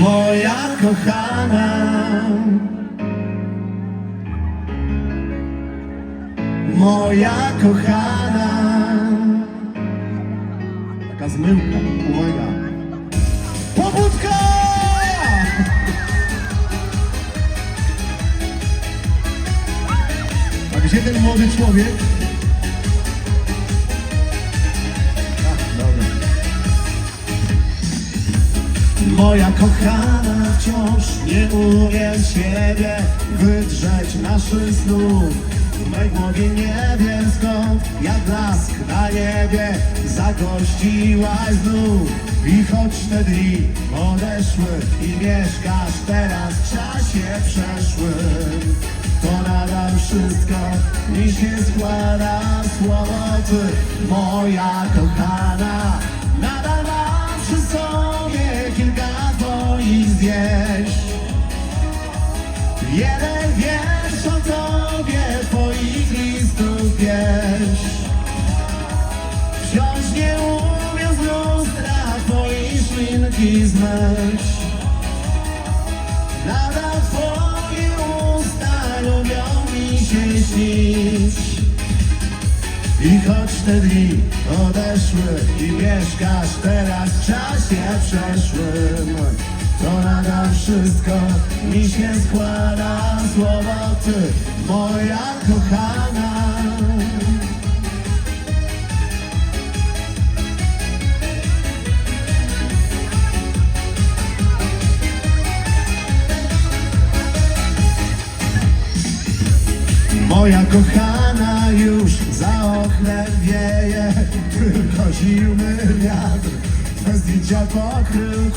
moja kochana. Moja kochana. Taka zmyłka, uwaga. Pobudka! A gdzie ten młody człowiek? Moja kochana wciąż nie umiem Ciebie wydrzeć naszych snów. W mej głowie nie wiem skąd jak blask na niebie zagościłaś znów. I choć te dni odeszły i mieszkasz teraz w czasie przeszłym To nadal wszystko mi się składa w słowo moja kochana Jeden wiersz o tobie, twoich listów pieśń Wciąż nie umiem z lustra twojej szminki zmyć. Nadal twoje usta lubią mi się śnić. I choć te dni odeszły i mieszkasz teraz w czasie przeszłym, to nadal wszystko mi się składa słowo Ty, moja kochana. Moja kochana już za oknem wieje, tylko zimny wiatr, twe zdjęcia pokrył